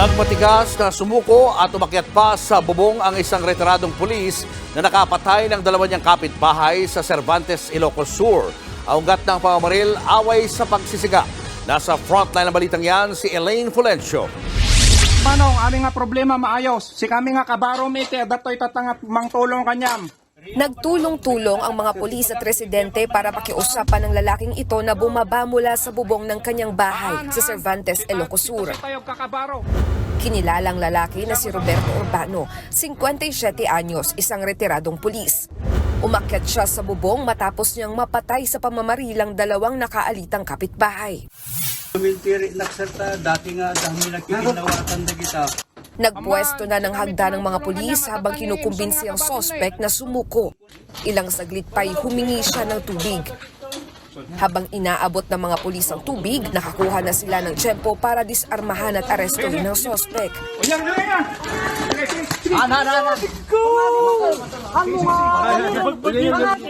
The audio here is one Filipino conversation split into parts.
Nagmatigas na sumuko at umakyat pa sa bubong ang isang retiradong pulis na nakapatay ng dalawa niyang kapitbahay sa Cervantes, Ilocos Sur. Ang ugat ng pamamaril, away sa pagsisiga. Nasa frontline ng balitang yan si Elaine Fulencio. Manong, aming nga problema maayos. Si kami nga kabarometer, dato'y tatangap mang tulong kanyam. Nagtulong-tulong ang mga pulis at residente para pakiusapan ng lalaking ito na bumaba mula sa bubong ng kanyang bahay sa Cervantes, Ilocos Sur. Kinilalang lalaki na si Roberto Urbano, 57 anyos, isang retiradong pulis. Umakyat siya sa bubong matapos niyang mapatay sa pamamarilang dalawang nakaalitang kapitbahay. Military nakserta, dati nga dami na kinawatan na kita. Nagpwesto na ng hagda ng mga pulis habang kinukumbinsi ang sospek na sumuko. Ilang saglit pa'y humingi siya ng tubig. Habang inaabot ng mga pulis ang tubig, nakakuha na sila ng tiyempo para disarmahan at arestuhin ng sospek.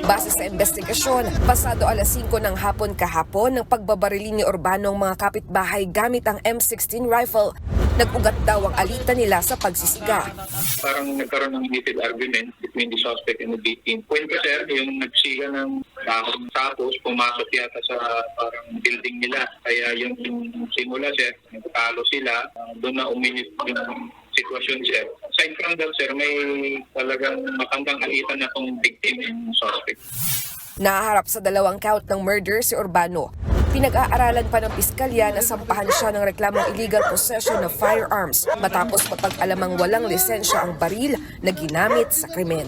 Base sa investigasyon, pasado alas 5 ng hapon kahapon ng pagbabarili ni Urbano ang mga kapitbahay gamit ang M16 rifle. Nag-ugat daw ang alita nila sa pagsisiga. parang nagkaroon ng heated argument between the suspect and the victim. Kwento sir, yung nagsiga ng dahon tapos pumasok yata sa parang building nila. Kaya yung simula sir, nagtalo sila, doon na uminit yung sitwasyon sir. Aside from that sir, may talagang makandang alitan na tong victim and suspect. Naharap sa dalawang count ng murder si Urbano. Pinag-aaralan pa ng piskalya na sampahan siya ng reklamong illegal possession of firearms matapos mapag-alamang walang lisensya ang baril na ginamit sa krimen.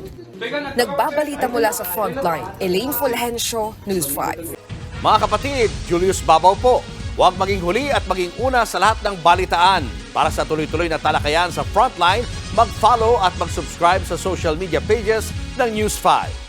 Nagbabalita mula sa frontline, Elaine Fulgencio, News 5. Mga kapatid, Julius Babaw po. Huwag maging huli at maging una sa lahat ng balitaan. Para sa tuloy-tuloy na talakayan sa Frontline, mag-follow at mag-subscribe sa social media pages ng News 5.